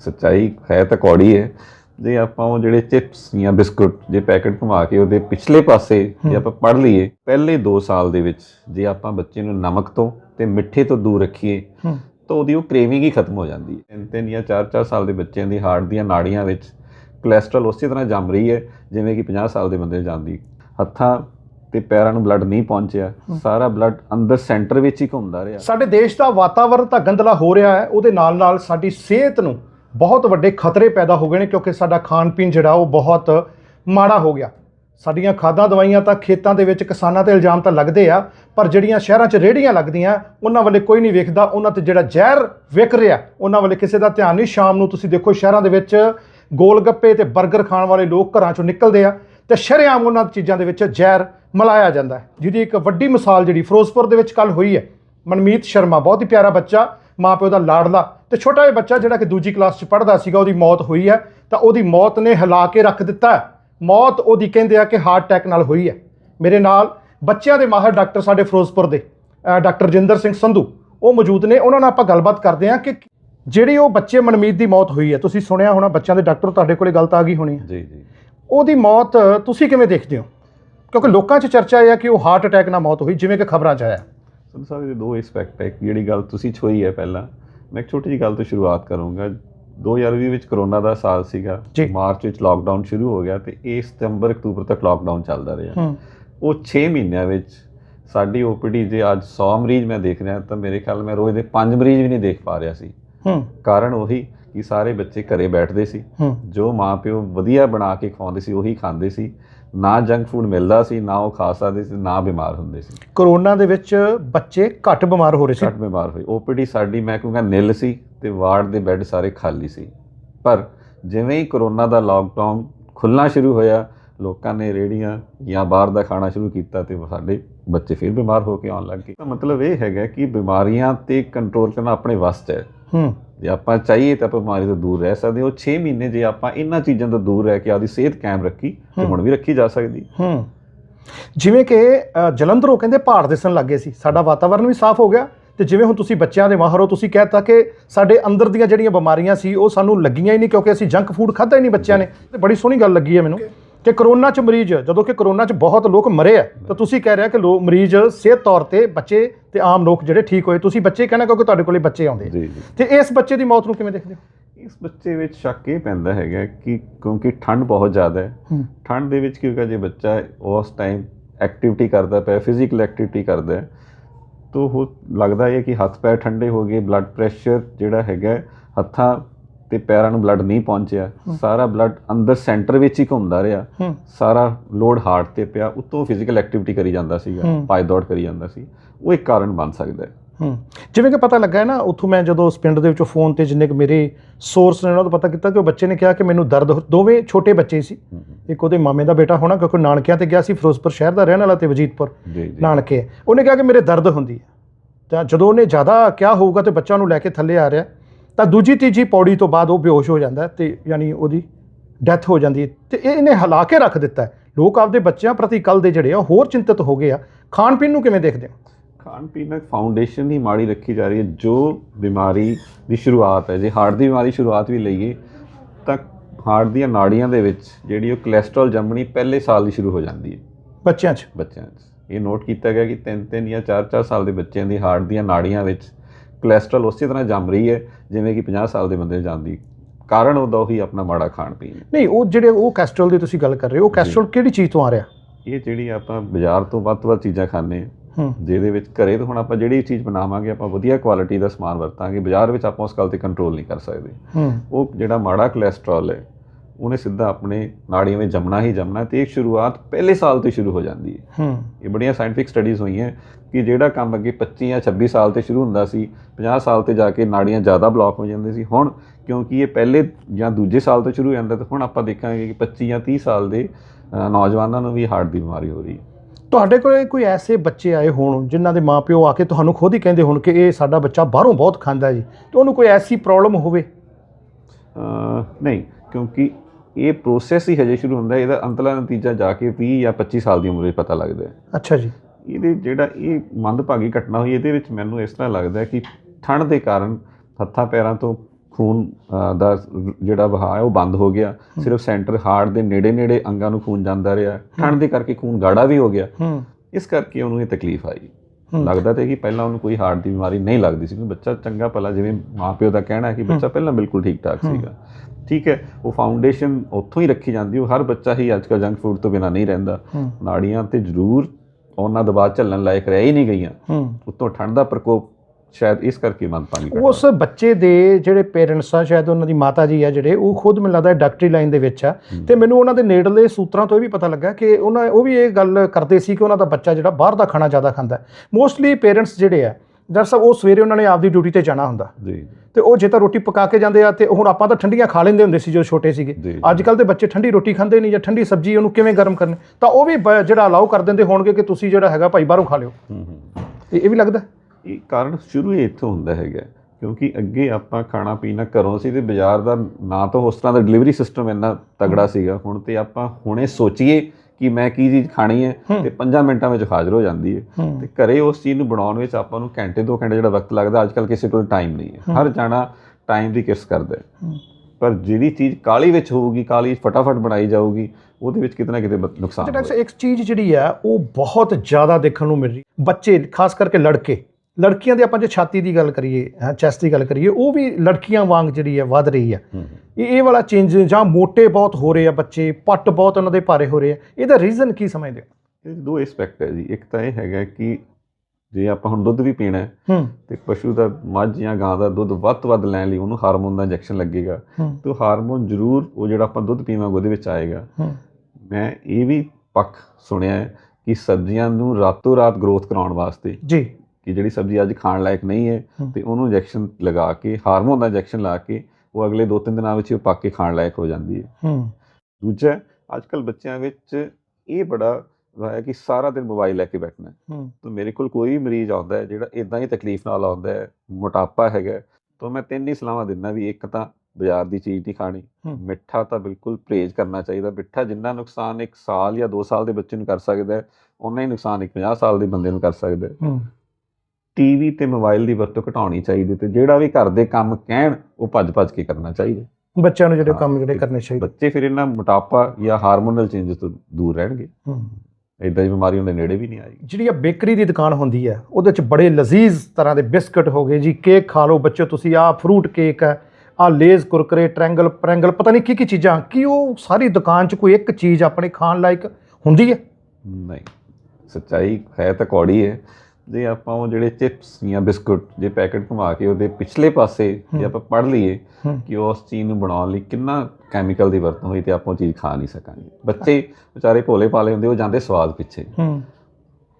ਸੱਚਾਈ ਹੈ ਤਾਂ ਕੌੜੀ ਹੈ। ਜੇ ਆਪਾਂ ਉਹ ਜਿਹੜੇ ਚਿਪਸ ਜਾਂ ਬਿਸਕੁਟ ਜੇ ਪੈਕੇਟ ਘੁਮਾ ਕੇ ਉਹਦੇ ਪਿਛਲੇ ਪਾਸੇ ਜੇ ਆਪਾਂ ਪੜ ਲਈਏ ਪਹਿਲੇ 2 ਸਾਲ ਦੇ ਵਿੱਚ ਜੇ ਆਪਾਂ ਬੱਚੇ ਨੂੰ ਨਮਕ ਤੋਂ ਤੇ ਮਿੱਠੇ ਤੋਂ ਦੂਰ ਰੱਖੀਏ ਤਾਂ ਉਹਦੀ ਉਹ ਕ੍ਰੇਵਿੰਗ ਹੀ ਖਤਮ ਹੋ ਜਾਂਦੀ ਹੈ। ਤਿੰਨ ਤਿੰਨ ਜਾਂ ਚਾਰ ਚਾਰ ਸਾਲ ਦੇ ਬੱਚਿਆਂ ਦੀ ਹਾਰਟ ਦੀਆਂ ਨਾੜੀਆਂ ਵਿੱਚ ਕੋਲੇਸਟ੍ਰੋਲ ਉਸੇ ਤਰ੍ਹਾਂ ਜੰਮ ਰਹੀ ਹੈ ਜਿਵੇਂ ਕਿ 50 ਸਾਲ ਦੇ ਬੰਦੇ ਜਾਂਦੀ। ਹੱਥਾਂ ਤੇ ਪੈਰਾਂ ਨੂੰ ਬਲੱਡ ਨਹੀਂ ਪਹੁੰਚਿਆ ਸਾਰਾ ਬਲੱਡ ਅੰਦਰ ਸੈਂਟਰ ਵਿੱਚ ਹੀ ਘੁੰਮਦਾ ਰਿਹਾ। ਸਾਡੇ ਦੇਸ਼ ਦਾ ਵਾਤਾਵਰਣ ਤਾਂ ਗੰਦਲਾ ਹੋ ਰਿਹਾ ਹੈ ਉਹਦੇ ਨਾਲ ਨਾਲ ਸਾਡੀ ਸਿਹਤ ਨੂੰ ਬਹੁਤ ਵੱਡੇ ਖਤਰੇ ਪੈਦਾ ਹੋ ਗਏ ਨੇ ਕਿਉਂਕਿ ਸਾਡਾ ਖਾਣ ਪੀਣ ਜਿਹੜਾ ਉਹ ਬਹੁਤ ਮਾੜਾ ਹੋ ਗਿਆ। ਸਾਡੀਆਂ ਖਾਦਾਂ ਦਵਾਈਆਂ ਤਾਂ ਖੇਤਾਂ ਦੇ ਵਿੱਚ ਕਿਸਾਨਾਂ ਤੇ ਇਲਜ਼ਾਮ ਤਾਂ ਲੱਗਦੇ ਆ, ਪਰ ਜਿਹੜੀਆਂ ਸ਼ਹਿਰਾਂ 'ਚ ਰੇੜੀਆਂ ਲੱਗਦੀਆਂ, ਉਹਨਾਂ ਵੱਲੇ ਕੋਈ ਨਹੀਂ ਵੇਖਦਾ, ਉਹਨਾਂ ਤੇ ਜਿਹੜਾ ਜ਼ਹਿਰ ਵਿਕ ਰਿਹਾ, ਉਹਨਾਂ ਵੱਲੇ ਕਿਸੇ ਦਾ ਧਿਆਨ ਨਹੀਂ। ਸ਼ਾਮ ਨੂੰ ਤੁਸੀਂ ਦੇਖੋ ਸ਼ਹਿਰਾਂ ਦੇ ਵਿੱਚ ਗੋਲ ਗੱਪੇ ਤੇ 버ਗਰ ਖਾਣ ਵਾਲੇ ਲੋਕ ਘਰਾਂ 'ਚੋਂ ਨਿਕਲਦੇ ਆ ਤੇ ਸ਼ਰੇਆਮ ਉਹਨਾਂ ਚੀਜ਼ਾਂ ਦੇ ਵਿੱਚ ਜ਼ਹਿਰ ਮਿਲਾਇਆ ਜਾਂਦਾ ਹੈ। ਜਿਹਦੀ ਇੱਕ ਵੱਡੀ ਮਿਸਾਲ ਜਿਹੜੀ ਫਿਰੋਜ਼ਪੁਰ ਦੇ ਵਿੱਚ ਕੱਲ ਹੋਈ ਹੈ। ਮਨਮੀਤ ਸ਼ਰਮਾ, ਬਹੁਤ ਹੀ ਪਿਆਰਾ ਬੱਚਾ ਮਾਂ ਪਿਓ ਦਾ ਲਾਡਲਾ ਤੇ ਛੋਟਾ ਜਿਹਾ ਬੱਚਾ ਜਿਹੜਾ ਕਿ ਦੂਜੀ ਕਲਾਸ 'ਚ ਪੜ੍ਹਦਾ ਸੀਗਾ ਉਹਦੀ ਮੌਤ ਹੋਈ ਹੈ ਤਾਂ ਉਹਦੀ ਮੌਤ ਨੇ ਹਿਲਾ ਕੇ ਰੱਖ ਦਿੱਤਾ। ਮੌਤ ਉਹਦੀ ਕਹਿੰਦੇ ਆ ਕਿ ਹਾਰਟ ਅਟੈਕ ਨਾਲ ਹੋਈ ਹੈ। ਮੇਰੇ ਨਾਲ ਬੱਚਿਆਂ ਦੇ ਮਾਹਰ ਡਾਕਟਰ ਸਾਡੇ ਫਿਰੋਜ਼ਪੁਰ ਦੇ ਡਾਕਟਰ ਜਿੰਦਰ ਸਿੰਘ ਸੰਧੂ ਉਹ ਮੌਜੂਦ ਨੇ। ਉਹਨਾਂ ਨਾਲ ਆਪਾਂ ਗੱਲਬਾਤ ਕਰਦੇ ਹਾਂ ਕਿ ਜਿਹੜੀ ਉਹ ਬੱਚੇ ਮਨਮੀਤ ਦੀ ਮੌਤ ਹੋਈ ਹੈ ਤੁਸੀਂ ਸੁਣਿਆ ਹੋਣਾ ਬੱਚਿਆਂ ਦੇ ਡਾਕਟਰ ਤੁਹਾਡੇ ਕੋਲੇ ਗੱਲ ਤਾਂ ਆ ਗਈ ਹੋਣੀ ਹੈ। ਜੀ ਜੀ। ਉਹਦੀ ਮੌਤ ਤੁਸੀਂ ਕਿਵੇਂ ਦੇਖਦੇ ਹੋ? ਕਿਉਂਕਿ ਲੋਕਾਂ 'ਚ ਚਰਚਾ ਇਹ ਹੈ ਕਿ ਉਹ ਹਾਰਟ ਅਟੈਕ ਨਾਲ ਮੌਤ ਹੋਈ ਜਿਵੇਂ ਕਿ ਖਬਰਾਂ 'ਚ ਆਇਆ। ਸੰਧੂ ਸਾਹਿਬ ਦੇ ਦੋ ਐਸਪੈਕਟ ਹੈ ਜਿਹੜੀ ਗੱਲ ਤੁਸੀਂ ਛੋਈ ਹੈ ਪਹਿਲਾਂ ਮੈਂ ਇੱਕ ਛੋਟੀ ਜਿਹੀ ਗੱਲ ਤੋਂ ਸ਼ੁਰੂਆਤ ਕਰੂੰਗਾ। 2020 ਵਿੱਚ ਕਰੋਨਾ ਦਾ ਸਾਲ ਸੀਗਾ ਜੀ। ਮਾਰਚ ਵਿੱਚ ਲਾਕਡਾਊਨ ਸ਼ੁਰੂ ਹੋ ਗਿਆ ਤੇ ਇਹ ਸਤੰਬਰ ਅਕਤੂਬਰ ਤੱਕ ਲਾਕਡਾਊਨ ਚੱਲਦਾ ਰਿਹਾ। ਉਹ 6 ਮਹੀਨਿਆਂ ਵਿੱਚ ਸਾਡੀ ਓਪੀਡੀ ਜੇ ਅੱਜ 100 ਮਰੀਜ਼ ਮੈਂ ਦੇਖ ਰਿਹਾ ਤਾਂ ਮੇਰੇ ਖਿਆਲ ਮੈਂ ਰੋਜ਼ ਦੇ 5 ਮਰੀਜ਼ ਵੀ ਨਹੀਂ ਦੇਖ ਪਾ ਰਿਹਾ ਸੀ। ਕਾਰਨ ਉਹੀ ਕਿ ਸਾਰੇ ਬੱਚੇ ਘਰੇ ਬੈਠਦੇ ਸੀ। ਜੋ ਮਾਪਿਓ ਵਧੀਆ ਬਣਾ ਕੇ ਖਵਾਉਂਦੇ ਸੀ ਉਹੀ ਖਾਂਦੇ ਸੀ। ਨਾ ਜੰਕ ਫੂਡ ਮਿਲਦਾ ਸੀ ਨਾ ਉਹ ਖਾ ਸਕਦੇ ਸੀ ਨਾ ਬਿਮਾਰ ਹੁੰਦੇ ਸੀ। ਕਰੋਨਾ ਦੇ ਵਿੱਚ ਬੱਚੇ ਘੱਟ ਬਿਮਾਰ ਹੋ ਰਹੇ ਸੀ। ਘੱਟ ਬਿਮਾਰ ਹੋਏ। ਓਪੀਡੀ ਸਾਡੀ ਮੈਂ ਕਹੂੰਗਾ ਨਿਲ ਸੀ ਤੇ ਵਾਰਡ ਦੇ ਬੈੱਡ ਸਾਰੇ ਖਾਲੀ ਸੀ। ਪਰ ਜਿਵੇਂ ਹੀ ਕਰੋਨਾ ਦਾ ਲਾਕਡਾਊਨ ਖੁੱਲਣਾ ਸ਼ੁਰੂ ਹੋਇਆ ਲੋਕਾਂ ਨੇ ਰੇੜੀਆਂ ਜਾਂ ਬਾਹਰ ਦਾ ਖਾਣਾ ਸ਼ੁਰੂ ਕੀਤਾ ਤੇ ਸਾਡੇ ਬੱਚੇ ਫਿਰ ਬਿਮਾਰ ਹੋ ਕੇ ਆਉਣ ਲੱਗ ਗਏ। ਤਾਂ ਮਤਲਬ ਇਹ ਹੈਗਾ ਕਿ ਬਿਮਾਰੀਆਂ ਤੇ ਕੰਟਰੋਲ ਕਰਨਾ ਆਪਣੇ ਵੱਸ ਹੈ। ਹੂੰ। ਜੇ ਆਪਾਂ ਚਾਹੀਏ ਤਾਂ ਆਪਾਂ ਬਿਮਾਰੀ ਤੋਂ ਦੂਰ ਰਹਿ ਸਕਦੇ ਹਾਂ। ਉਹ 6 ਮਹੀਨੇ ਜੇ ਆਪਾਂ ਇਹਨਾਂ ਚੀਜ਼ਾਂ ਤੋਂ ਦੂਰ ਰਹਿ ਕੇ ਆਪਦੀ ਸਿਹਤ ਕਾਇਮ ਰੱਖੀ ਤੇ ਹੁਣ ਵੀ ਰੱਖੀ ਜਾ ਸਕਦੀ। ਹੂੰ। ਜਿਵੇਂ ਕਿ ਜਲੰਧਰੋਂ ਕਹਿੰਦੇ ਪਹਾੜ ਦਿਸਣ ਲੱਗੇ ਸੀ। ਸਾਡਾ ਵਾਤਾਵਰਣ ਵੀ ਸਾਫ਼ ਹੋ ਗਿਆ। ਤੇ ਜਿਵੇਂ ਹੁਣ ਤੁਸੀਂ ਬੱਚਿਆਂ ਦੇ ਮਾਹਰ ਹੋ ਤੁਸੀਂ ਕਹਿਤਾ ਕਿ ਸਾਡੇ ਅੰਦਰ ਦੀਆਂ ਜਿਹੜੀਆਂ ਬਿਮਾਰੀਆਂ ਸੀ ਉਹ ਸਾਨੂੰ ਲੱਗੀਆਂ ਹੀ ਨਹੀਂ ਕਿਉਂਕਿ ਅਸੀਂ ਜੰਕ ਫੂਡ ਖਾਧਾ ਹੀ ਨਹੀਂ ਬੱਚਿਆਂ ਨੇ। ਤੇ ਬੜੀ ਸੋਹਣੀ ਗੱਲ ਲੱਗੀ ਹੈ ਮੈਨੂੰ। ਕਿ ਕਰੋਨਾ ਚ ਮਰੀਜ਼ ਜਦੋਂ ਕਿ ਕਰੋਨਾ ਚ ਬਹੁਤ ਲੋਕ ਮਰੇ ਆ ਤਾਂ ਤੁਸੀਂ ਕਹਿ ਰਹੇ ਕਿ ਲੋਕ ਮਰੀਜ਼ ਸਿਹਤ ਤੌਰ ਤੇ ਬੱਚੇ ਤੇ ਆਮ ਲੋਕ ਜਿਹੜੇ ਠੀਕ ਹੋਏ ਤੁਸੀਂ ਬੱਚੇ ਕਹਿਣਾ ਕਿਉਂਕਿ ਤੁਹਾਡੇ ਕੋਲੇ ਬੱਚੇ ਆਉਂਦੇ। ਜੀ ਜੀ। ਤੇ ਇਸ ਬੱਚੇ ਦੀ ਮੌਤ ਨੂੰ ਕਿਵੇਂ ਦੇਖਦੇ ਹੋ? ਇਸ ਬੱਚੇ ਵਿੱਚ ਸ਼ੱਕ ਇਹ ਪੈਂਦਾ ਹੈਗਾ ਕਿ ਕਿਉਂਕਿ ਠੰਡ ਬਹੁਤ ਜ਼ਿਆਦਾ ਹੈ। ਹੂੰ। ਠੰਡ ਦੇ ਵਿੱਚ ਕਿਉਂਕਿ ਜੇ ਬੱਚਾ ਉਸ ਟਾਈਮ ਐਕਟੀਵਿਟੀ ਕਰਦਾ ਪਿਆ ਫਿਜ਼ੀਕਲ ਐਕਟੀਵਿਟੀ ਕਰਦਾ ਹੈ ਤਾਂ ਉਹ ਲੱਗਦਾ ਹੈ ਕਿ ਹੱਥ ਪੈਰ ਠੰਡੇ ਹੋ ਗਏ ਬਲੱਡ ਪ੍ਰੈਸ਼ਰ ਜਿਹੜਾ ਹੈਗਾ ਹੱਥਾਂ ਤੇ ਪੈਰਾਂ ਨੂੰ ਬਲੱਡ ਨਹੀਂ ਪਹੁੰਚਿਆ। ਸਾਰਾ ਬਲੱਡ ਅੰਦਰ ਸੈਂਟਰ ਵਿੱਚ ਹੀ ਘੁੰਮਦਾ ਰਿਹਾ। ਸਾਰਾ ਲੋਡ ਹਾਰਟ ਤੇ ਪਿਆ। ਉਤੋਂ ਫਿਜ਼ੀਕਲ ਐਕਟੀਵਿਟੀ ਕਰੀ ਜਾਂਦਾ ਸੀਗਾ। ਭੱਜ ਦੌੜ ਕਰੀ ਜਾਂਦਾ ਸੀ। ਉਹ ਇੱਕ ਕਾਰਨ ਬਣ ਸਕਦਾ ਹੈ। ਜਿਵੇਂ ਕਿ ਪਤਾ ਲੱਗਾ ਹੈ ਨਾ ਉੱਥੋਂ ਮੈਂ ਜਦੋਂ ਉਸ ਪਿੰਡ ਦੇ ਵਿੱਚੋਂ ਫੋਨ ਤੇ ਜਿੰਨੇ ਕਿ ਮੇਰੇ ਸੋਰਸ ਨੇ ਉਹਨਾਂ ਤੋਂ ਪਤਾ ਕੀਤਾ ਕਿ ਉਹ ਬੱਚੇ ਨੇ ਕਿਹਾ ਕਿ ਮੈਨੂੰ ਦਰਦ ਦੋਵੇਂ ਛੋਟੇ ਬੱਚੇ ਸੀ। ਇੱਕ ਉਹਦੇ ਮਾਮੇ ਦਾ ਬੇਟਾ ਹੋਣਾ ਕਿਉਂਕਿ ਨਾਨਕਿਆਂ ਤੇ ਗਿਆ ਸੀ ਫਿਰੋਜ਼ਪੁਰ ਸ਼ਹਿਰ ਦਾ ਰਹਿਣ ਵਾਲਾ ਤੇ ਵਜੀਦਪੁਰ ਨਾਨਕੇ। ਉਹਨੇ ਕਿਹਾ ਕਿ ਮੇਰੇ ਦਰਦ ਹੁੰਦੀ ਹੈ। ਤਾਂ ਜਦੋਂ ਉਹਨੇ ਜ਼ਿਆਦਾ ਕਿਹਾ ਹੋਊਗਾ ਤੇ ਬੱਚਾ ਨੂੰ ਲੈ ਕੇ ਥੱਲੇ ਆ ਰਿਹਾ। ਤਾਂ ਦੂਜੀ ਤੀਜੀ ਪੌੜੀ ਤੋਂ ਬਾਅਦ ਉਹ ਬੇਹੋਸ਼ ਹੋ ਜਾਂਦਾ ਤੇ ਯਾਨੀ ਉਹਦੀ ਡੈਥ ਹੋ ਜਾਂਦੀ ਹੈ ਤੇ ਇਹ ਇਹਨੇ ਹਿਲਾ ਕੇ ਰੱਖ ਦਿੱਤਾ ਲੋਕ ਆਪਦੇ ਬੱਚਿਆਂ ਪ੍ਰਤੀ ਕੱਲ ਦੇ ਜਿਹੜੇ ਆ ਹੋਰ ਚਿੰਤਤ ਹੋ ਗਏ ਆ। ਖਾਣ ਪੀਣ ਨੂੰ ਕਿਵੇਂ ਦੇਖਦੇ ਹੋ? ਖਾਣ ਪੀਣ ਦੀ ਫਾਊਂਡੇਸ਼ਨ ਹੀ ਮਾੜੀ ਰੱਖੀ ਜਾ ਰਹੀ ਹੈ। ਜੋ ਬਿਮਾਰੀ ਦੀ ਸ਼ੁਰੂਆਤ ਹੈ ਜੇ ਹਾਰਟ ਦੀ ਬਿਮਾਰੀ ਸ਼ੁਰੂਆਤ ਵੀ ਲਈਏ ਤਾਂ ਹਾਰਟ ਦੀਆਂ ਨਾੜੀਆਂ ਦੇ ਵਿੱਚ ਜਿਹੜੀ ਉਹ ਕੋਲੇਸਟ੍ਰੋਲ ਜੰਮਣੀ ਪਹਿਲੇ ਸਾਲ ਹੀ ਸ਼ੁਰੂ ਹੋ ਜਾਂਦੀ ਹੈ। ਬੱਚਿਆਂ 'ਚ? ਬੱਚਿਆਂ 'ਚ। ਇਹ ਨੋਟ ਕੀਤਾ ਗਿਆ ਕਿ ਤਿੰਨ ਤਿੰਨ ਜਾਂ ਚਾਰ ਚਾਰ ਸਾਲ ਦੇ ਬੱਚਿਆਂ ਦੀ ਹਾਰਟ ਦੀਆਂ ਨਾੜੀਆਂ ਵਿੱਚ ਕੋਲੇਸਟ੍ਰੋਲ ਉਸੇ ਤਰ੍ਹਾਂ ਜੰਮ ਰਹੀ ਹੈ ਜਿਵੇਂ ਕਿ 50 ਸਾਲ ਦੇ ਬੰਦੇ ਜਾਂਦੀ ਕਾਰਨ ਉਹਦਾ ਉਹੀ ਆਪਣਾ ਮਾੜਾ ਖਾਣ ਪੀਣ। ਨਹੀਂ ਉਹ ਜਿਹੜੇ ਉਹ ਕੈਸਟਰੋਲ ਦੀ ਤੁਸੀਂ ਗੱਲ ਕਰ ਰਹੇ ਹੋ ਉਹ ਕੈਸਟਰੋਲ ਕਿਹੜੀ ਚੀਜ਼ ਤੋਂ ਆ ਰਿਹਾ? ਇਹ ਜਿਹੜੀ ਆਪਾਂ ਬਾਜ਼ਾਰ ਤੋਂ ਵੱਧ ਤੋਂ ਵੱਧ ਚੀਜ਼ਾਂ ਖਾਂਦੇ ਹਾਂ ਜਿਹਦੇ ਵਿੱਚ ਘਰੇ ਤਾਂ ਹੁਣ ਆਪਾਂ ਜਿਹੜੀ ਚੀਜ਼ ਬਣਾਵਾਂਗੇ ਆਪਾਂ ਵਧੀਆ ਕੁਆਲਿਟੀ ਦਾ ਸਮਾਨ ਵਰਤਾਂਗੇ ਬਾਜ਼ਾਰ ਵਿੱਚ ਆਪਾਂ ਉਸ ਗੱਲ ਤੇ ਕੰਟਰੋਲ ਨਹੀਂ ਕਰ ਸਕਦੇ। ਉਹ ਜਿਹੜਾ ਮਾੜਾ ਕੋਲੇਸਟ੍ਰੋਲ ਹੈ ਉਹਨੇ ਸਿੱਧਾ ਆਪਣੇ ਨਾੜੀਆਂ ਵਿੱਚ ਜੰਮਣਾ ਹੀ ਜੰਮਣਾ ਤੇ ਇਹ ਸ਼ੁਰੂਆਤ ਪਹਿਲੇ ਸਾਲ ਤੋਂ ਸ਼ੁਰੂ ਹੋ ਜਾਂਦੀ ਹੈ। ਹੂੰ। ਇਹ ਬੜੀਆਂ ਸਾਇੰਟਿਫਿਕ ਸਟੱਡੀਜ਼ ਹੋਈਆਂ ਕਿ ਜਿਹੜਾ ਕੰਮ ਅੱਗੇ 25 ਜਾਂ 26 ਸਾਲ ਤੇ ਸ਼ੁਰੂ ਹੁੰਦਾ ਸੀ 50 ਸਾਲ ਤੇ ਜਾ ਕੇ ਨਾੜੀਆਂ ਜ਼ਿਆਦਾ ਬਲੌਕ ਹੋ ਜਾਂਦੇ ਸੀ। ਹੁਣ ਕਿਉਂਕਿ ਇਹ ਪਹਿਲੇ ਜਾਂ ਦੂਜੇ ਸਾਲ ਤੋਂ ਸ਼ੁਰੂ ਹੋ ਜਾਂਦਾ ਤਾਂ ਹੁਣ ਆਪਾਂ ਦੇਖਾਂਗੇ ਕਿ 25 ਜਾਂ 30 ਸਾਲ ਦੇ ਨੌਜਵਾਨਾਂ ਨੂੰ ਵੀ ਹਾਰਟ ਦੀ ਬਿਮਾਰੀ ਹੋ ਰਹੀ ਹੈ। ਤੁਹਾਡੇ ਕੋਲੇ ਕੋਈ ਐਸੇ ਬੱਚੇ ਆਏ ਹੋਣ ਜਿਨ੍ਹਾਂ ਦੇ ਮਾਪਿਓ ਆ ਕੇ ਤੁਹਾਨੂੰ ਖੁਦ ਹੀ ਕਹਿੰਦੇ ਹੋਣ ਕਿ ਇਹ ਸਾਡਾ ਬੱਚਾ ਬਾਹਰੋਂ ਬਹੁਤ ਖਾਂਦਾ ਜੀ ਤੇ ਉਹਨੂੰ ਕੋਈ ਐਸੀ ਪ੍ਰੋਬਲਮ ਹੋਵੇ? ਨਹੀਂ ਕਿਉਂਕਿ ਇਹ ਪ੍ਰੋਸੈਸ ਹੀ ਹਜੇ ਸ਼ੁਰੂ ਹੁੰਦਾ ਇਹਦਾ ਅੰਤਲਾ ਨਤੀਜਾ ਜਾ ਕੇ 20 ਜਾਂ 25 ਸਾਲ ਦੀ ਉਮਰ ਵਿੱਚ ਪਤਾ ਲੱਗਦਾ ਹੈ। ਅੱਛਾ ਜੀ। ਇਹਦੇ ਜਿਹੜਾ ਇਹ ਮੰਦਭਾਗੀ ਘਟਨਾ ਹੋਈ ਇਹਦੇ ਵਿੱਚ ਮੈਨੂੰ ਇਸ ਤਰ੍ਹਾਂ ਲੱਗਦਾ ਕਿ ਠੰਡ ਦੇ ਕਾਰਨ ਹੱਥਾਂ ਪੈਰਾਂ ਤੋਂ ਖੂਨ ਦਾ ਜਿਹੜਾ ਵਹਾਅ ਹੈ ਉਹ ਬੰਦ ਹੋ ਗਿਆ। ਸਿਰਫ ਸੈਂਟਰ ਹਾਰਟ ਦੇ ਨੇੜੇ ਨੇੜੇ ਅੰਗਾਂ ਨੂੰ ਖੂਨ ਜਾਂਦਾ ਰਿਹਾ। ਠੰਡ ਦੇ ਕਰਕੇ ਖੂਨ ਗਾੜਾ ਵੀ ਹੋ ਗਿਆ। ਇਸ ਕਰਕੇ ਉਹਨੂੰ ਇਹ ਤਕਲੀਫ ਆਈ। ਲੱਗਦਾ ਤੇ ਕਿ ਪਹਿਲਾਂ ਉਹਨੂੰ ਕੋਈ ਹਾਰਟ ਦੀ ਬਿਮਾਰੀ ਨਹੀਂ ਲੱਗਦੀ ਸੀ ਕਿਉਂਕਿ ਬੱਚਾ ਚੰਗਾ ਭਲਾ ਜਿਵੇਂ ਮਾਪਿਓ ਦਾ ਕਹਿਣਾ ਹੈ ਕਿ ਬੱਚਾ ਪਹਿਲਾਂ ਬਿਲਕੁਲ ਠੀਕ ਠਾਕ ਸੀਗਾ। ਠੀਕ ਹੈ ਉਹ ਫਾਊਂਡੇਸ਼ਨ ਉੱਥੋਂ ਹੀ ਰੱਖੀ ਜਾਂਦੀ ਉਹ ਹਰ ਬੱਚਾ ਹੀ ਅੱਜਕੱਲ ਜੰਕ ਫੂਡ ਤੋਂ ਬਿਨਾ ਨਹੀਂ ਰਹਿੰਦਾ। ਨਾੜੀਆਂ ਤੇ ਜ਼ਰੂਰ ਉਹਨਾਂ ਦਬਾਅ ਝੱਲਣ ਲਾਇਕ ਰਹਿ ਹੀ ਨਹੀਂ ਗਈਆਂ। ਉੱਤੋਂ ਠੰਡ ਦਾ ਪ੍ਰਕੋਪ ਸ਼ਾਇਦ ਇਸ ਕਰਕੇ ਮੰਦਭਾਗੀ ਘਟਨਾ ਉਸ ਬੱਚੇ ਦੇ ਜਿਹੜੇ ਪੇਰੈਂਟਸ ਆ ਸ਼ਾਇਦ ਉਹਨਾਂ ਦੀ ਮਾਤਾ ਜੀ ਆ ਜਿਹੜੇ ਉਹ ਖੁਦ ਮੈਨੂੰ ਲੱਗਦਾ ਡਾਕਟਰੀ ਲਾਈਨ ਦੇ ਵਿੱਚ ਆ। ਤੇ ਮੈਨੂੰ ਉਹਨਾਂ ਦੇ ਨੇੜਲੇ ਸੂਤਰਾਂ ਤੋਂ ਇਹ ਵੀ ਪਤਾ ਲੱਗਾ ਕਿ ਉਹਨਾਂ ਉਹ ਵੀ ਇਹ ਗੱਲ ਕਰਦੇ ਸੀ ਕਿ ਉਹਨਾਂ ਦਾ ਬੱਚਾ ਜਿਹੜਾ ਬਾਹਰ ਦਾ ਖਾਣਾ ਜ਼ਿਆਦਾ ਖਾਂਦਾ ਮੋਸਟਲੀ ਪੇਰੈਂਟਸ ਜਿਹੜੇ ਆ ਡਾਕਟਰ ਸਾਹਿਬ ਉਹ ਸਵੇਰੇ ਉਹਨਾਂ ਨੇ ਆਪਦੀ ਡਿਊਟੀ ਤੇ ਜਾਣਾ ਹੁੰਦਾ। ਜੀ। ਤੇ ਉਹ ਜੇ ਤਾਂ ਰੋਟੀ ਪਕਾ ਕੇ ਜਾਂਦੇ ਆ ਤੇ ਹੁਣ ਆਪਾਂ ਤਾਂ ਠੰਡੀਆਂ ਖਾ ਲੈਂਦੇ ਹੁੰਦੇ ਸੀ ਜਦੋਂ ਛੋਟੇ ਸੀਗੇ। ਜੀ। ਅੱਜ ਕੱਲ ਦੇ ਬੱਚੇ ਠੰਡੀ ਰੋਟੀ ਖਾਂਦੇ ਨਹੀਂ ਜਾਂ ਠੰਡੀ ਸਬਜ਼ੀ ਉਹਨੂੰ ਕਿਵੇਂ ਗਰਮ ਕਰਨੀ। ਤਾਂ ਉਹ ਵੀ ਜਿਹੜਾ ਅਲਾਉ ਕਰ ਦਿੰਦੇ ਹੋਣਗੇ ਕਿ ਤੁਸੀਂ ਜਿਹੜਾ ਹੈਗਾ ਭਾਈ ਬਾਹਰੋਂ ਖਾ ਲਿਓ। ਇਹ ਵੀ ਲੱਗਦਾ? ਇਹ ਕਾਰਨ ਸ਼ੁਰੂ ਹੀ ਇੱਥੋਂ ਹੁੰਦਾ ਹੈਗਾ ਕਿਉਂਕਿ ਅੱਗੇ ਆਪਾਂ ਖਾਣਾ ਪੀਣਾ ਘਰੋਂ ਸੀ ਤੇ ਬਾਜ਼ਾਰ ਦਾ ਨਾ ਤਾਂ ਉਸ ਤਰ੍ਹਾਂ ਦਾ ਡਿਲੀਵਰੀ ਸਿਸਟਮ ਇੰਨਾ ਤਗੜਾ ਸੀਗਾ ਹੁਣ ਤੇ ਆਪਾਂ ਹੁਣੇ ਸੋਚੀਏ ਕਿ ਮੈਂ ਕੀ ਚੀਜ਼ ਖਾਣੀ ਹੈ ਤੇ 5 ਮਿੰਟਾਂ ਵਿੱਚ ਹਾਜ਼ਰ ਹੋ ਜਾਂਦੀ ਹੈ। ਹੂੰ। ਤੇ ਘਰੇ ਉਸ ਚੀਜ਼ ਨੂੰ ਬਣਾਉਣ ਵਿੱਚ ਆਪਾਂ ਨੂੰ ਘੰਟੇ ਦੋ ਘੰਟੇ ਜਿਹੜਾ ਵਕਤ ਲੱਗਦਾ ਅੱਜ ਕੱਲ ਕਿਸੇ ਕੋਲ ਟਾਈਮ ਨਹੀਂ ਹੈ। ਹਰ ਜਾਣਾ ਟਾਈਮ ਦੀ ਕਿਰਸ ਕਰਦਾ ਹੈ। ਹੂੰ। ਪਰ ਜਿਹੜੀ ਚੀਜ਼ ਕਾਲੀ ਵਿੱਚ ਹੋਊਗੀ ਕਾਲੀ ਫਟਾਫਟ ਬਣਾਈ ਜਾਊਗੀ ਉਹਦੇ ਵਿੱਚ ਕਿਤੇ ਨਾ ਕਿਤੇ ਨੁਕਸਾਨ ਹੋਏਗਾ। ਇੱਕ ਚੀਜ਼ ਜਿਹੜੀ ਆ ਉਹ ਬਹੁਤ ਜ਼ਿਆਦਾ ਦੇਖਣ ਨੂੰ ਮਿਲ ਰਹੀ ਬੱਚੇ ਖਾਸ ਕਰਕੇ ਲੜਕੇ ਲੜਕੀਆਂ ਦੇ ਆਪਾਂ ਜੇ ਛਾਤੀ ਦੀ ਗੱਲ ਕਰੀਏ ਹਾਂ ਚੈਸਟ ਦੀ ਗੱਲ ਕਰੀਏ ਉਹ ਵੀ ਲੜਕੀਆਂ ਵਾਂਗ ਜਿਹੜੀ ਹੈ ਵੱਧ ਰਹੀ ਹੂੰ। ਇਹ ਇਹ ਵਾਲਾ ਚੇਂਜ ਜਾਂ ਮੋਟੇ ਬਹੁਤ ਹੋ ਰਹੇ ਆ ਬੱਚੇ ਪੱਟ ਬਹੁਤ ਉਹਨਾਂ ਦੇ ਭਾਰੇ ਹੋ ਰਹੇ ਆ ਇਹਦਾ ਰੀਜ਼ਨ ਕੀ ਸਮਝਦੇ ਹੋ? ਇਹ ਦੋ ਐਸਪੈਕਟ ਹੈ ਜੀ। ਇੱਕ ਤਾਂ ਇਹ ਹੈਗਾ ਕਿ ਜੇ ਆਪਾਂ ਹੁਣ ਦੁੱਧ ਵੀ ਪੀਣਾ ਹੈ ਤੇ ਪਸ਼ੂ ਦਾ ਮੱਝ ਜਾਂ ਗਾਂ ਦਾ ਦੁੱਧ ਵੱਧ ਤੋਂ ਵੱਧ ਲੈਣ ਲਈ ਉਹਨੂੰ ਹਾਰਮੋਨ ਦਾ ਇੰਜੈਕਸ਼ਨ ਲੱਗੇਗਾ। ਤੇ ਹਾਰਮੋਨ ਜ਼ਰੂਰ ਉਹ ਜਿਹੜਾ ਆਪਾਂ ਦੁੱਧ ਪੀਵਾਂਗੇ ਉਹਦੇ ਵਿੱਚ ਆਏਗਾ। ਮੈਂ ਇਹ ਵੀ ਪੱਖ ਸੁਣਿਆ ਹੈ ਕਿ ਸਬਜ਼ੀਆਂ ਨੂੰ ਰਾਤੋਂ ਰਾਤ ਗਰੋਥ ਕਰਾਉਣ ਵਾਸਤੇ ਜੀ। ਕਿ ਜਿਹੜੀ ਸਬਜ਼ੀ ਅੱਜ ਖਾਣ ਲਾਇਕ ਨਹੀਂ ਹੈ। ਤੇ ਉਹਨੂੰ ਇੰਜੈਕਸ਼ਨ ਲਗਾ ਕੇ ਹਾਰਮੋਨ ਦਾ ਇੰਜੈਕਸ਼ਨ ਲਾ ਕੇ ਉਹ ਅਗਲੇ 2-3 ਦਿਨਾਂ ਵਿੱਚ ਉਹ ਪੱਕ ਕੇ ਖਾਣ ਲਾਇਕ ਹੋ ਜਾਂਦੀ ਹੈ ਹੂੰ ਦੂਜਾ ਅੱਜ ਕੱਲ ਬੱਚਿਆਂ ਵਿੱਚ ਇਹ ਬੜਾ ਹੈ ਕਿ ਸਾਰਾ ਦਿਨ ਮੋਬਾਈਲ ਲੈ ਕੇ ਬੈਠਣਾ ਹੈ। ਤਾਂ ਮੇਰੇ ਕੋਲ ਕੋਈ ਵੀ ਮਰੀਜ਼ ਆਉਂਦਾ ਹੈ ਜਿਹੜਾ ਇਦਾਂ ਹੀ ਤਕਲੀਫ ਨਾਲ ਆਉਂਦਾ ਹੈ ਮੋਟਾਪਾ ਹੈਗਾ ਤਾਂ ਮੈਂ ਤਿੰਨ ਹੀ ਸਲਾਹਾਂ ਦਿੰਦਾ ਵੀ ਇੱਕ ਤਾਂ ਬਾਜ਼ਾਰ ਦੀ ਚੀਜ਼ ਨਹੀਂ ਖਾਣੀ। ਮਿੱਠਾ ਤਾਂ ਬਿਲਕੁਲ ਪਰਹੇਜ਼ ਕਰਨਾ ਚਾਹੀਦਾ ਮਿੱਠਾ ਜਿੰਨਾ ਨੁਕਸਾਨ ਇੱਕ ਸਾਲ ਜਾਂ 2 ਸਾਲ ਦੇ ਬੱਚੇ ਨੂੰ ਕਰ ਸਕਦਾ ਹੈ ਉਨਾ ਹੀ ਨੁਕਸਾਨ ਇੱਕ 50 ਸਾਲ ਦੇ ਬੰਦੇ ਨੂੰ ਕਰ ਸਕਦਾ ਹੂੰ ਟੀਵੀ ਤੇ ਮੋਬਾਈਲ ਦੀ ਵਰਤੋਂ ਘਟਾਉਣੀ ਚਾਹੀਦੀ ਤੇ ਜਿਹੜਾ ਵੀ ਘਰ ਦੇ ਕੰਮ ਕਹਿਣ ਉਹ ਭੱਜ-ਭੱਜ ਕੇ ਕਰਨਾ ਚਾਹੀਦਾ। ਬੱਚਿਆਂ ਨੂੰ ਜਿਹੜੇ ਕੰਮ ਜਿਹੜੇ ਕਰਨੇ ਚਾਹੀਦੇ। ਬੱਚੇ ਫਿਰ ਇਹਨਾਂ ਮੋਟਾਪਾ ਜਾਂ ਹਾਰਮੋਨਲ ਚੇਂਜਸ ਤੋਂ ਦੂਰ ਰਹਿਣਗੇ। ਇਦਾਂ ਦੀ ਬਿਮਾਰੀ ਉਹਦੇ ਨੇੜੇ ਵੀ ਨਹੀਂ ਆਏਗੀ। ਜਿਹੜੀ ਆ ਬੇਕਰੀ ਦੀ ਦੁਕਾਨ ਹੁੰਦੀ ਹੈ ਉਹਦੇ ਚ ਬੜੇ ਲਜ਼ੀਜ਼ ਤਰ੍ਹਾਂ ਦੇ ਬਿਸਕਟ ਹੋ ਗਏ ਜੀ ਕੇਕ ਖਾ ਲਓ ਬੱਚੇ ਤੁਸੀਂ ਆ ਫਰੂਟ ਕੇਕ ਹੈ ਆ ਲੇਜ਼ ਕੁਰਕਰੇ ਟ੍ਰਾਇੰਗਲ ਪ੍ਰੈਂਗਲ ਪਤਾ ਨਹੀਂ ਕੀ ਕੀ ਚੀਜ਼ਾਂ ਕੀ ਉਹ ਸਾਰੀ ਦੁਕਾਨ ਚ ਕੋਈ ਇੱਕ ਚੀਜ਼ ਆਪਣੇ ਖਾਣ ਲਾਇਕ ਹੁੰਦੀ ਹੈ? ਨਹੀਂ ਸੱਚਾਈ ਹੈ ਤਾਂ ਕੌੜੀ ਹੈ। ਜੇ ਆਪਾਂ ਉਹ ਜਿਹੜੇ ਚਿਪਸ ਜਾਂ ਬਿਸਕੁਟ ਜੇ ਪੈਕੇਟ ਘੁਮਾ ਕੇ ਉਹਦੇ ਪਿਛਲੇ ਪਾਸੇ ਜੇ ਆਪਾਂ ਪੜ ਲਈਏ। ਕਿ ਉਸ ਚੀਜ਼ ਨੂੰ ਬਣਾਉਣ ਲਈ ਕਿੰਨਾ ਕੈਮੀਕਲ ਦੀ ਵਰਤੋਂ ਹੋਈ ਤੇ ਆਪਾਂ ਉਹ ਚੀਜ਼ ਖਾ ਨਹੀਂ ਸਕਾਂਗੇ। ਬੱਚੇ ਵਿਚਾਰੇ ਭੋਲੇ ਭਾਲੇ ਹੁੰਦੇ ਉਹ ਜਾਂਦੇ ਸਵਾਦ ਪਿੱਛੇ।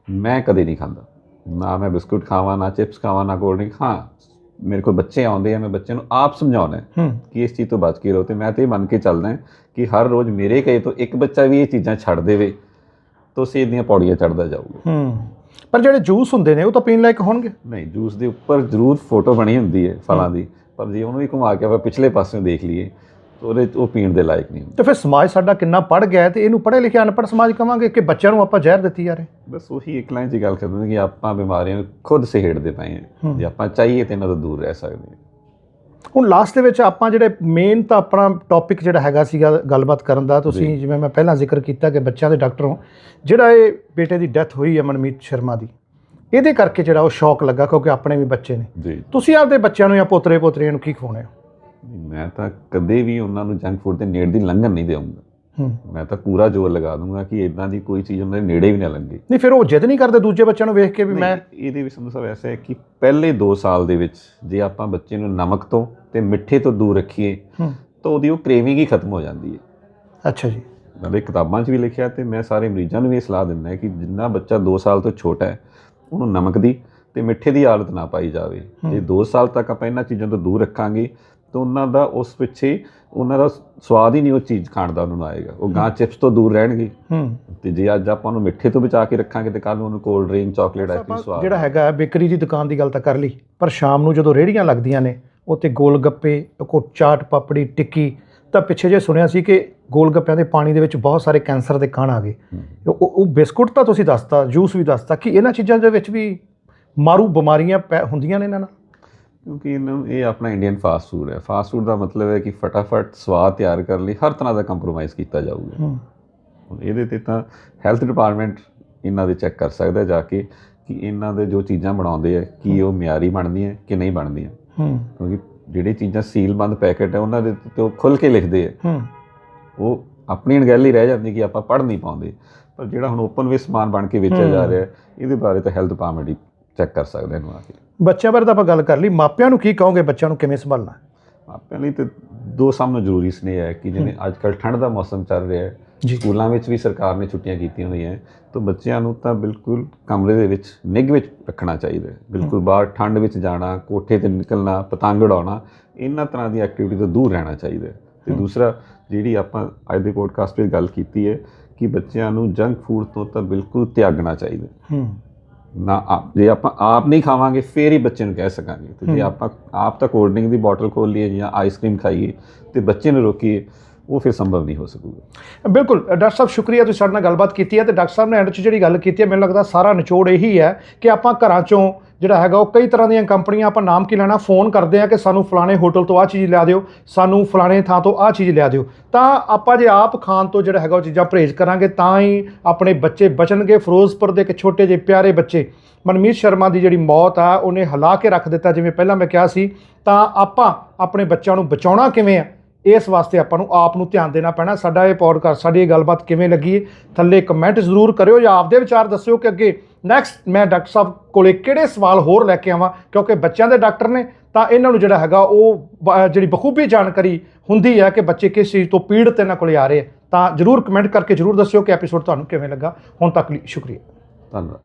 ਮੈਂ ਕਦੇ ਨਹੀਂ ਖਾਂਦਾ। ਨਾ ਮੈਂ ਬਿਸਕੁਟ ਖਾਵਾਂ ਨਾ ਚਿਪਸ ਖਾਵਾਂ ਨਾ ਕੋਲਡ ਡਰਿੰਕ। ਹਾਂ ਮੇਰੇ ਕੋਲ ਬੱਚੇ ਆਉਂਦੇ ਆ ਮੈਂ ਬੱਚਿਆਂ ਨੂੰ ਆਪ ਸਮਝਾਉਣਾ ਕਿ ਇਸ ਚੀਜ਼ ਤੋਂ ਬਚ ਕੇ ਰਹੋ ਤੇ ਮੈਂ ਤੇ ਇਹ ਮੰਨ ਕੇ ਚੱਲਦਾ ਕਿ ਹਰ ਰੋਜ਼ ਮੇਰੇ ਕਹੇ ਤੋਂ ਇੱਕ ਬੱਚਾ ਵੀ ਇਹ ਚੀਜ਼ਾਂ ਛੱਡ ਦੇਵੇ ਤਾਂ ਸੇਧ ਦੀਆਂ ਪੌੜੀਆਂ ਚੜਦਾ ਜਾਊਗਾ। ਹੂੰ। ਪਰ ਜਿਹੜੇ ਜੂਸ ਹੁੰਦੇ ਨੇ ਉਹ ਤਾਂ ਪੀਣ ਲਾਇਕ ਹੋਣਗੇ? ਨਹੀਂ ਜੂਸ ਦੇ ਉੱਪਰ ਜ਼ਰੂਰ ਫੋਟੋ ਬਣੀ ਹੁੰਦੀ ਹੈ ਫਲਾਂ ਦੀ ਪਰ ਜੇ ਉਹਨੂੰ ਵੀ ਘੁਮਾ ਕੇ ਆਪਾਂ ਪਿਛਲੇ ਪਾਸਿਓਂ ਦੇਖ ਲਈਏ ਤਾਂ ਉਹਦੇ ਉਹ ਪੀਣ ਦੇ ਲਾਇਕ ਨਹੀਂ ਹੁੰਦਾ। ਤੇ ਫਿਰ ਸਮਾਜ ਸਾਡਾ ਕਿੰਨਾ ਪੜ ਗਿਆ ਹੈ ਤੇ ਇਹਨੂੰ ਪੜ੍ਹੇ ਲਿਖੇ ਅਨਪੜ੍ਹ ਸਮਾਜ ਕਵਾਂਗੇ ਕਿ ਬੱਚਿਆਂ ਨੂੰ ਆਪਾਂ ਜ਼ਹਿਰ ਦਿੱਤੀ ਜਾ ਰਹੇ? ਬਸ ਉਹੀ ਇੱਕ ਲਾਈਨ 'ਚ ਗੱਲ ਕਰਦੇ ਹਾਂ ਕਿ ਆਪਾਂ ਬਿਮਾਰੀਆਂ ਨੂੰ ਖੁਦ ਸਹੇੜਦੇ ਪਏ ਹੂੰ। ਜੇ ਆਪਾਂ ਚਾਹੀਏ ਤੇ ਇਹਨਾਂ ਤੋਂ ਦੂਰ ਰਹਿ ਸਕਦੇ ਹਾਂ। ਹੁਣ ਲਾਸਟ ਦੇ ਵਿੱਚ ਆਪਾਂ ਜਿਹੜੇ ਮੇਨ ਤਾਂ ਆਪਣਾ ਟੌਪਿਕ ਜਿਹੜਾ ਹੈਗਾ ਸੀਗਾ ਗੱਲਬਾਤ ਕਰਨ ਦਾ ਤੁਸੀਂ ਜਿਵੇਂ ਮੈਂ ਪਹਿਲਾਂ ਜ਼ਿਕਰ ਕੀਤਾ ਕਿ ਬੱਚਿਆਂ ਦੇ ਡਾਕਟਰ ਹੋ ਜਿਹੜਾ ਇਹ ਬੇਟੇ ਦੀ ਡੈਥ ਹੋਈ ਹੈ ਮਨਮੀਤ ਸ਼ਰਮਾ ਦੀ ਇਹਦੇ ਕਰਕੇ ਜਿਹੜਾ ਉਹ ਸ਼ੌਕ ਲੱਗਾ ਕਿਉਂਕਿ ਆਪਣੇ ਵੀ ਬੱਚੇ ਨੇ। ਤੁਸੀਂ ਆਪਦੇ ਬੱਚਿਆਂ ਨੂੰ ਜਾਂ ਪੋਤਰੇ ਪੋਤਰੀਆਂ ਨੂੰ ਕੀ ਖਵਾਉਣੇ ਹੋ? ਮੈਂ ਤਾਂ ਕਦੇ ਵੀ ਉਹਨਾਂ ਨੂੰ ਜੰਕ ਫੂਡ ਦੇ ਨੇੜੇ ਦੀ ਲੰਘਣ ਨਹੀਂ ਦੇਵਾਂਗਾ ਮੈਂ ਤਾਂ ਪੂਰਾ ਜ਼ੋਰ ਲਗਾ ਦੂੰਗਾ ਕਿ ਇਦਾਂ ਦੀ ਕੋਈ ਚੀਜ਼ ਉਹਨਾਂ ਦੇ ਨੇੜੇ ਵੀ ਨਾ ਲੰਘੇ। ਨਹੀਂ ਫਿਰ ਉਹ ਜਿੱਦ ਨਹੀਂ ਕਰਦੇ ਦੂਜੇ ਬੱਚਿਆਂ ਨੂੰ ਵੇਖ ਕੇ ਵੀ ਮੈਂ ਇਹਦੇ ਸੰਧੂ ਸਾਹਿਬ ਐਸਾ ਹੈ ਕਿ ਪਹਿਲੇ 2 ਸਾਲ ਦੇ ਵਿੱਚ ਜੇ ਆਪਾਂ ਬੱਚੇ ਨੂੰ ਨਮਕ ਤੋਂ ਤੇ ਮਿੱਠੇ ਤੋਂ ਦੂਰ ਰੱਖੀਏ ਤਾਂ ਉਹਦੀ ਉਹ ਕ੍ਰੇਵਿੰਗ ਹੀ ਖਤਮ ਹੋ ਜਾਂਦੀ ਹੈ। ਅੱਛਾ ਜੀ। ਨਾਲੇ ਕਿਤਾਬਾਂ 'ਚ ਵੀ ਲਿਖਿਆ ਤੇ ਮੈਂ ਸਾਰੇ ਮਰੀਜ਼ਾਂ ਨੂੰ ਵੀ ਇਹ ਸਲਾਹ ਦਿੰਦਾ ਕਿ ਜਿੰਨਾ ਬੱਚਾ 2 ਸਾਲ ਤੋਂ ਛੋਟਾ ਹੈ ਉਹਨੂੰ ਨਮਕ ਦੀ ਤੇ ਮਿੱਠੇ ਦੀ ਆਦਤ ਨਾ ਪਾਈ ਜਾਵੇ। ਜੇ 2 ਸਾਲ ਤੱਕ ਆਪਾਂ ਇਹਨਾਂ ਚੀਜ਼ਾਂ ਤੋਂ ਦੂਰ ਰੱਖਾਂਗੇ ਤਾਂ ਉਹਨਾਂ ਦਾ ਉਸ ਪਿੱਛੇ ਉਹਨਾਂ ਦਾ ਸਵਾਦ ਹੀ ਨਹੀਂ ਉਹ ਚੀਜ਼ ਖਾਣ ਦਾ ਉਹਨਾਂ ਨੂੰ ਆਏਗਾ। ਉਹ ਗਾਂ ਚਿਪਸ ਤੋਂ ਦੂਰ ਰਹਿਣਗੇ। ਹੂੰ। ਤੇ ਜੇ ਅੱਜ ਆਪਾਂ ਉਹਨੂੰ ਮਿੱਠੇ ਤੋਂ ਬਚਾ ਕੇ ਰੱਖਾਂਗੇ ਤੇ ਕੱਲ ਨੂੰ ਉਹਨੂੰ ਕੋਲਡ ਡਰਿੰਕ ਚਾਕਲੇਟ ਆਈਸਕ੍ਰੀਮ ਸਵਾਦ ਜਿਹੜਾ ਹੈਗਾ ਬੇਕਰੀ ਦੀ ਦੁਕਾਨ ਦੀ ਗੱਲ ਤਾਂ ਕਰ ਲਈ ਪਰ ਸ਼ਾਮ ਨੂੰ ਜਦੋਂ ਰੇਹੜੀਆਂ ਲੱਗਦੀਆਂ ਨੇ ਉੱਥੇ ਗੋਲ ਗੱਪੇ ਕੋ ਚਾਟ ਪਾਪੜੀ ਟਿੱਕੀ ਤਾਂ ਪਿੱਛੇ ਜੇ ਸੁਣਿਆ ਸੀ ਕਿ ਗੋਲ ਗੱਪਿਆਂ ਦੇ ਪਾਣੀ ਦੇ ਵਿੱਚ ਬਹੁਤ ਸਾਰੇ ਕੈਂਸਰ ਦੇ ਕਣ ਆ ਗਏ। ਉਹ ਉਹ ਬਿਸਕੁਟ ਤਾਂ ਤੁਸੀਂ ਦੱਸਤਾ ਜੂਸ ਵੀ ਦੱਸਤਾ ਕਿ ਇਹਨਾਂ ਚੀਜ਼ਾਂ ਦੇ ਵਿੱਚ ਵੀ ਮਾਰੂ ਬਿਮਾਰੀਆਂ ਹੁੰਦੀਆਂ ਨੇ ਇਹਨਾਂ ਨਾਲ? ਕਿਉਂਕਿ ਇਹ ਆਪਣਾ ਇੰਡੀਅਨ ਫਾਸਟ ਫੂਡ ਹੈ। ਫਾਸਟ ਫੂਡ ਦਾ ਮਤਲਬ ਹੈ ਕਿ ਫਟਾਫਟ ਸਵਾਦ ਤਿਆਰ ਕਰਨ ਲਈ ਹਰ ਤਰ੍ਹਾਂ ਦਾ ਕੰਪਰੋਮਾਈਜ਼ ਕੀਤਾ ਜਾਊਗਾ। ਇਹਦੇ ਤੇ ਤਾਂ ਹੈਲਥ ਡਿਪਾਰਟਮੈਂਟ ਇਹਨਾਂ ਦੇ ਚੈੱਕ ਕਰ ਸਕਦਾ ਜਾ ਕੇ ਕਿ ਇਹਨਾਂ ਦੇ ਜੋ ਚੀਜ਼ਾਂ ਬਣਾਉਂਦੇ ਆ ਕੀ ਉਹ ਮਿਆਰੀ ਬਣਦੀਆਂ ਕਿ ਨਹੀਂ ਬਣਦੀਆਂ ਕਿਉਂਕਿ ਜਿਹੜੀ ਚੀਜ਼ਾਂ ਸੀਲਬੰਦ ਪੈਕੇਟ ਹੈ ਉਹਨਾਂ ਦੇ ਤੇ ਉਹ ਖੁੱਲ ਕੇ ਲਿਖਦੇ ਆ। ਹੂੰ। ਉਹ ਆਪਣੀ ਅਣਗਹਿਲੀ ਰਹਿ ਜਾਂਦੀ ਕਿ ਆਪਾਂ ਪੜ੍ਹ ਨਹੀਂ ਪਾਉਂਦੇ। ਪਰ ਜਿਹੜਾ ਹੁਣ ਓਪਨ ਵੇ ਸਮਾਨ ਬਣ ਕੇ ਵੇਚਿਆ ਜਾ। ਰਿਹਾ ਇਹਦੇ ਬਾਰੇ ਤਾਂ ਹੈਲਥ ਡਿਪਾਰਟਮੈਂਟ ਚੈੱਕ ਕਰ ਸਕਦਾ ਇਹਨੂੰ ਆ ਕੇ। ਬੱਚਿਆਂ ਬਾਰੇ ਤਾਂ ਆਪਾਂ ਗੱਲ ਕਰ ਲਈ। ਮਾਪਿਆਂ ਨੂੰ ਕੀ ਕਹੋਗੇ? ਬੱਚਿਆਂ ਨੂੰ ਕਿਵੇਂ ਸੰਭਾਲਣਾ? ਮਾਪਿਆਂ ਲਈ ਤੇ ਦੋ ਸਾਹਮਣੇ ਜ਼ਰੂਰੀ ਸਨੇਹ ਹੈ ਕਿ ਜਿਵੇਂ ਅੱਜ ਕੱਲ੍ਹ ਠੰਡ ਦਾ ਮੌਸਮ ਚੱਲ ਰਿਹਾ ਹੈ। ਸਕੂਲਾਂ ਵਿੱਚ ਵੀ ਸਰਕਾਰ ਨੇ ਛੁੱਟੀਆਂ ਕੀਤੀਆਂ ਹੋਈਆਂ ਤਾਂ ਬੱਚਿਆਂ ਨੂੰ ਤਾਂ ਬਿਲਕੁਲ ਕਮਰੇ ਦੇ ਵਿੱਚ ਨਿੱਘ ਵਿੱਚ ਰੱਖਣਾ ਚਾਹੀਦਾ ਹੈ। ਬਿਲਕੁਲ ਬਾਹਰ ਠੰਡ ਵਿੱਚ ਜਾਣਾ ਕੋਠੇ ਤੇ ਨਿਕਲਣਾ ਪਤੰਗ ਉਡਾਉਣਾ ਇਹਨਾਂ ਤਰ੍ਹਾਂ ਦੀ ਐਕਟੀਵਿਟੀ ਤੋਂ ਦੂਰ ਰਹਿਣਾ ਚਾਹੀਦਾ ਹੈ। ਤੇ। ਦੂਸਰਾ ਜਿਹੜੀ ਆਪਾਂ ਅੱਜ ਦੇ ਪੋਡਕਾਸਟ ਵਿੱਚ ਗੱਲ ਕੀਤੀ ਹੈ ਕਿ ਬੱਚਿਆਂ ਨੂੰ ਜੰਕ ਫੂਡ ਤੋਂ ਤਾਂ ਬਿਲਕੁਲ ਤਿਆਗਣਾ ਚਾਹੀਦਾ ਹੈ। ਨਾ ਆਪ ਜੇ ਆਪਾਂ ਆਪ ਨਹੀਂ ਖਾਵਾਂਗੇ ਫੇਰ ਹੀ ਬੱਚੇ ਨੂੰ ਕਹਿ ਸਕਾਂਗੇ ਤੇ ਜੇ। ਆਪਾਂ ਆਪ ਤਾਂ ਕੋਲਡ ਡਰਿੰਕ ਦੀ ਬੋਟਲ ਖੋਲ ਲਈਏ ਜਾਂ ਆਈਸਕ੍ਰੀਮ ਖਾਈਏ ਤੇ ਬੱਚੇ ਨੂੰ ਰੋਕੀਏ ਉਹ ਫਿਰ ਸੰਭਵ ਨਹੀਂ ਹੋ ਸਕੂਗਾ। ਬਿਲਕੁਲ, ਡਾਕਟਰ ਸਾਹਿਬ, ਸ਼ੁਕਰੀਆ ਤੁਸੀਂ ਸਾਡੇ ਨਾਲ ਗੱਲਬਾਤ ਕੀਤੀ ਹੈ ਤੇ ਡਾਕਟਰ ਸਾਹਿਬ ਨੇ ਐਂਡ 'ਚ ਜਿਹੜੀ ਗੱਲ ਕੀਤੀ ਹੈ, ਮੈਨੂੰ ਲੱਗਦਾ ਸਾਰਾ ਨਿਚੋੜ ਇਹੀ ਹੈ ਕਿ ਆਪਾਂ ਘਰਾਂ 'ਚੋਂ ਜਿਹੜਾ ਹੈਗਾ ਉਹ ਕਈ ਤਰ੍ਹਾਂ ਦੀਆਂ ਕੰਪਨੀਆਂ ਆਪਾਂ ਨਾਮ ਕੀ ਲੈਣਾ, ਫੋਨ ਕਰਦੇ ਆ ਕਿ ਸਾਨੂੰ ਫਲਾਣੇ ਹੋਟਲ ਤੋਂ ਆਹ ਚੀਜ਼ ਲਿਆ ਦਿਓ, ਸਾਨੂੰ ਫਲਾਣੇ ਥਾਂ ਤੋਂ ਆਹ ਚੀਜ਼ ਲਿਆ ਦਿਓ। ਤਾਂ ਆਪਾਂ ਜੇ ਆਪ ਖਾਣ ਤੋਂ ਜਿਹੜਾ ਹੈਗਾ ਉਹ ਚੀਜ਼ਾਂ ਪਰਹੇਜ਼ ਕਰਾਂਗੇ, ਤਾਂ ਹੀ ਆਪਣੇ ਬੱਚੇ ਬਚਣਗੇ। ਫਿਰੋਜ਼ਪੁਰ ਦੇ ਇੱਕ ਛੋਟੇ ਜਿਹੇ ਪਿਆਰੇ ਬੱਚੇ ਮਨਮੀਤ ਸ਼ਰਮਾ ਦੀ ਜਿਹੜੀ ਮੌਤ ਆ, ਉਹਨੇ ਹਿਲਾ ਕੇ ਰੱਖ ਦਿੱਤਾ, ਜਿਵੇਂ ਪਹਿਲਾਂ ਮੈਂ ਕਿਹਾ ਸੀ। ਤਾਂ ਆਪਾਂ ਆਪਣੇ ਬੱਚਿਆਂ ਨੂੰ ਬਚਾਉਣਾ ਕਿਵੇਂ ਆ? ਇਸ ਵਾਸਤੇ ਆਪਾਂ ਨੂੰ ਆਪ ਨੂੰ ਧਿਆਨ ਦੇਣਾ ਪੈਣਾ। ਸਾਡਾ ਇਹ ਪੌਡਕਾਸਟ ਸਾਡੀ ਇਹ ਗੱਲਬਾਤ ਕਿਵੇਂ ਲੱਗੀ ਹੈ? ਥੱਲੇ ਕਮੈਂਟ ਜ਼ਰੂਰ ਕਰਿਓ ਜਾਂ ਆਪਦੇ ਵਿਚਾਰ ਦੱਸਿਓ ਕਿ ਅੱਗੇ ਨੈਕਸਟ ਮੈਂ ਡਾਕਟਰ ਸਾਹਿਬ ਕੋਲੇ ਕਿਹੜੇ ਸਵਾਲ ਹੋਰ ਲੈ ਕੇ ਆਵਾਂ, ਕਿਉਂਕਿ ਬੱਚਿਆਂ ਦੇ ਡਾਕਟਰ ਨੇ, ਤਾਂ ਇਹਨਾਂ ਨੂੰ ਜਿਹੜਾ ਹੈਗਾ ਉਹ ਬ- ਜਿਹੜੀ ਬਖੂਬੀ ਜਾਣਕਾਰੀ ਹੁੰਦੀ ਹੈ ਕਿ ਬੱਚੇ ਕਿਸ ਚੀਜ਼ ਤੋਂ ਪੀੜਤ ਇਹਨਾਂ ਕੋਲੇ ਆ ਰਹੇ ਆ ਤਾਂ ਜ਼ਰੂਰ ਕਮੈਂਟ ਕਰਕੇ ਜ਼ਰੂਰ ਦੱਸਿਓ ਕਿ ਐਪੀਸੋਡ ਤੁਹਾਨੂੰ ਕਿਵੇਂ ਲੱਗਾ। ਹੁਣ ਤੱਕ ਲਈ ਸ਼ੁਕਰੀਆ। ਧੰਨਵਾਦ।